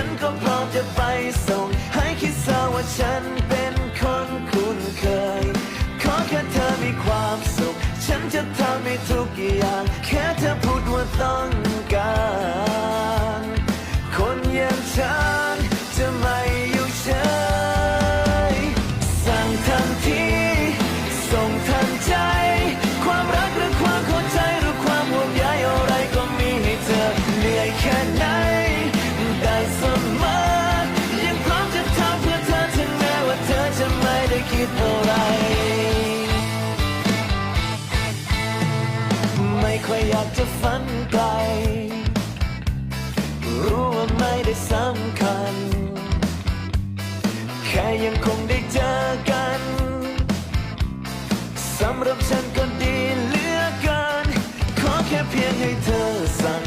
ฉันก็พร้อมจะไปส่ง ให้คิดซะว่าฉันเป็นคนคุ้นเคย ขอแค่เธอมีความสุข ฉันจะทำให้ทุกอย่าง แค่เธอพูดว่าต้องการ คนอย่างฉัน ไม่อยากจะฝันไกล รู้ว่าไม่ได้สำคัญ แค่ยังคงได้เจอกัน สำหรับฉันก็ดีเหลือเกิน ขอแค่เพียงให้เธอสั